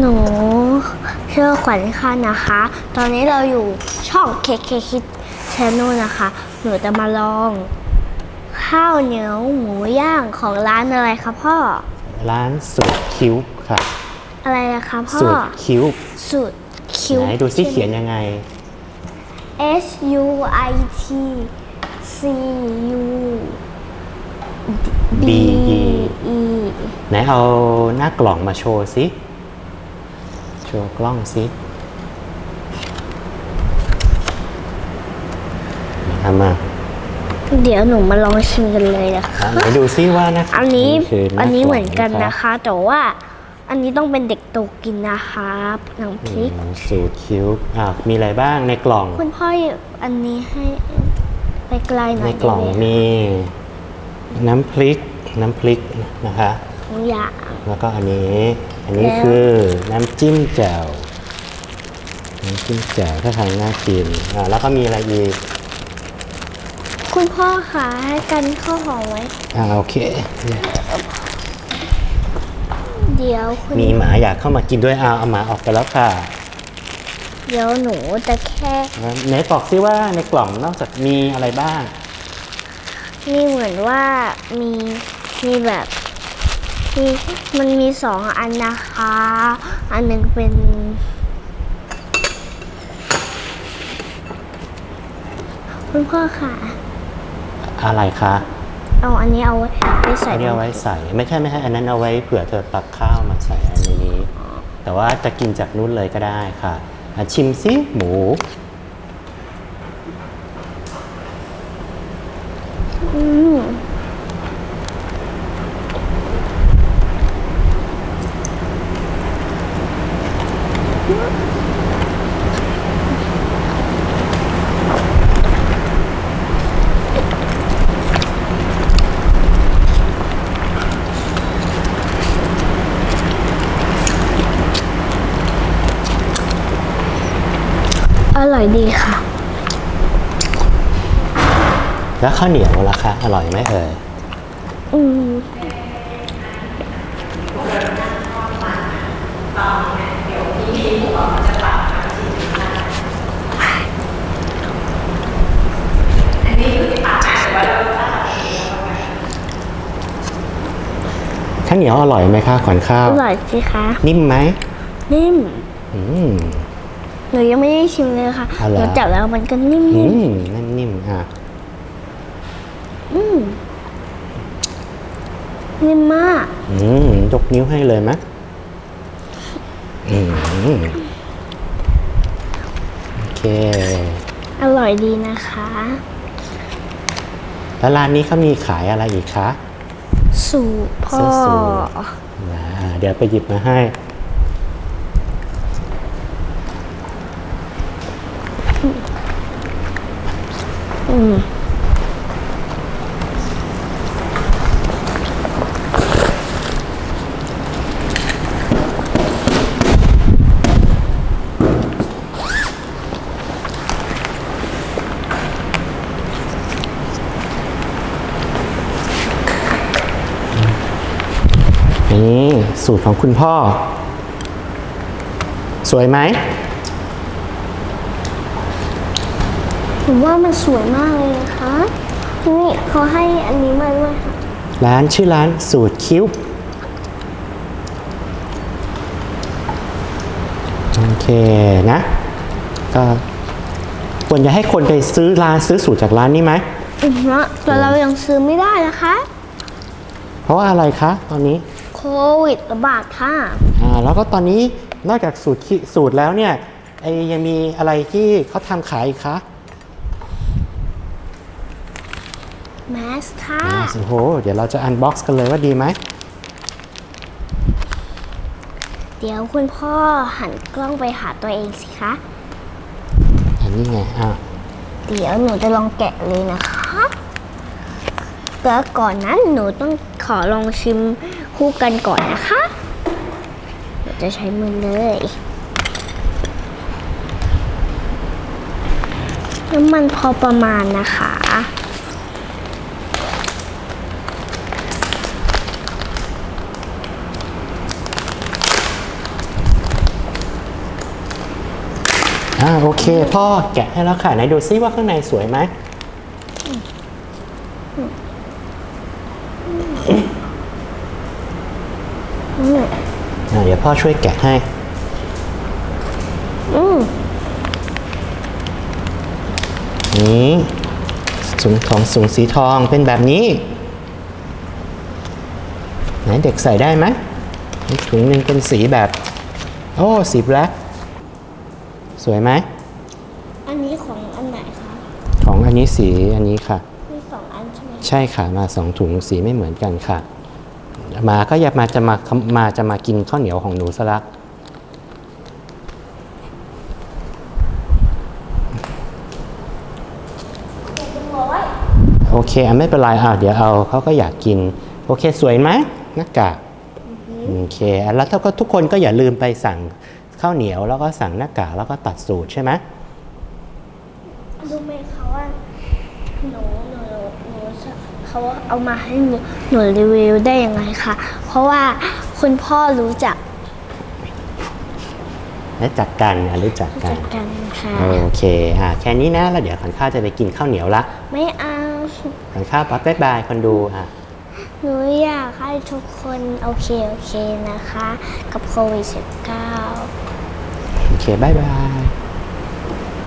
หนูชื่อขวัญค่ะนะคะ ตอนนี้เราอยู่ช่อง KK Kid Channel นะคะ หนูจะมาลอง ข้าวเหนียวหมูย่างของร้านอะไรคะพ่อ ร้านสูตรคิ้วค่ะ อะไรนะคะพ่อ สูตรคิ้ว สูตรคิวไหนดูซิเขียนยังไง S U I T C U B E ไหนเอาหน้ากล่องมาโชว์ซิโชว์กล้องซิทำมาเดี๋ยวหนูมาลองชิมกันเลยนะคะอะไหนดูซิว่านะอันนี้คือหอันนี้ากล่งเหมือนกันรับนะคะ แต่ว่าอันนี้ต้องเป็นเด็กโตกินนะคะน้ำพริกอืมสูตรคิ้วอะมีอะไรบ้างในกล่อง คุณพ่ออันนี้ให้ไปไกลหน่ในอยกล่องได้ไหมมี น้ำพริกน้ำพริกนะคะทุก อย่าง แล้วก็อันนี้ อันนี้แล้ว คือน้ำจิ้มแจ่ว น้ำจิ้มแจ่วถ้าทางน่ากินอ่าแล้วก็มีอะไรอีก คุณพ่อคะให้กันข้าวหอมไว้ อ่าโอเค เดี๋ยวคุณมีหมาอยากเข้ามากินด้วยเอาเอาหมาออกไปแล้วค่ะเดี๋ยวหนูจะแค่ไหนบอกซิว่าในกล่องนอกจากมีอะไรบ้าง นี่เหมือนว่ามีมีแบบ มีมันมีสองอันนะคะ อันหนึ่งเป็น คุณพ่อค่ะ อะไรคะเอาอันนี้เอาไว้ไปใส่อันนี้เอาไว้ใส่ ไม่ใช่ไม่ใช่อันนั้นเอาไว้เผื่อเธอตักข้าวมาใส่อันนี้ แต่ว่าจะกินจากนู้นเลยก็ได้ค่ะอะชิมซิหมู อืม อร่อยดีค่ะ แล้วข้าวเหนียวล่ะคะ อร่อยไหมเอ่ย อืม เหนียวอร่อยไหมคะขวัญข้าว อร่อยสิคะ นิ่มไหมนิ่ม อืมหนูยังไม่ได้ชิมเลยค่ะอ๋อเหรอ หนูจับแล้วมันก็นิ่มอืมนั่นนิ่มอะๆอืมนิ่มมาก อืมยกนิ้วให้เลยไหมอืมโอเค อร่อยดีนะคะ แล้วร้านนี้เขามีขายอะไรอีกคะ สู่พ่อเสื้อสูทอ่าเดี๋ยวไปหยิบมาให้ อืม นี่สูตรของคุณพ่อ สวยไหมผมว่ามันสวยมากเลยนะคะนี่เขาให้อันนี้มาด้วยค่ะร้านชื่อร้านสูตรคิ้วโอเคนะ ก็ควรจะให้คนไปซื้อร้านซื้อสูตรจากร้านนี้ไหมอือฮะแต่เรายังซื้อไม่ได้นะคะ เพราะว่าอะไรคะตอนนี้โค วิดระบาดค่ะ อ่าแล้วก็ตอนนี้นอกจากสูตรคิสูตรแล้วเนี่ยไอยังมีอะไรที่เขาทำขายอีกคะแมสค่ะ อ่าโอ้โหเดี๋ยวเราจะอันบ็อกซ์กันเลยว่าดีไหมเดี๋ยวคุณพ่อหันกล้องไปหาตัวเองสิคะ อันนี้ไงอ่าเดี๋ยวหนูจะลองแกะเลยนะคะแต่ก่อนนั้นหนูต้องขอลองชิม คู่กันก่อนนะคะเราจะใช้มือเลยน้ำมันพอประมาณนะคะ อ่าโอเค พ่อแกะให้แล้วค่ะ ไหนดูซิว่าข้างในสวยไหมม พ่อช่วยแกะให้ อืมนี่ถุงของสูงสีทองเป็นแบบนี้ ไหนเด็กใส่ได้ไหมอีกถุงหนึ่งเป็นสีแบบ โอ้ สีแบล็คสวยไหม อันนี้ของอันไหนคะ ของอันนี้สีอันนี้ค่ะ มีสองอันใช่ไหม ใช่ค่ะ มาสองถุงสีไม่เหมือนกันค่ะ มาก็อย่ามาจะมามาจะมากินข้าวเหนียวของหนูซะละโอเคอะไม่เป็นไรอะเดี๋ยวเอาเขาก็อยากกิน โอเคสวยไหมหน้ากากโอเคอะแล้วถ้าก็ทุกคนก็อย่าลืมไปสั่งข้าวเหนียวแล้วก็สั่งหน้ากากแล้วก็ตัดสูตรใช่ไหม รู้ไหมคะว่าหนูหนูหนู เขาเอามาให้หนูหนูรีวิวได้ยังไงคะเพราะว่าคุณพ่อรู้จักรู้จักกันอะรู้จักรู้กัจันกกันค่ะโอเคอะแค่นี้นะแล้วเดี๋ยวขันข้าวจะไปกินข้าวเหนียวละไม่เอาขันข้าวปั๊บบ๊ายบายคนดูอะหนูอยากให้ทุกคนโอเคโอเคนะคะ กับโควิด -19 โอเคบายบาย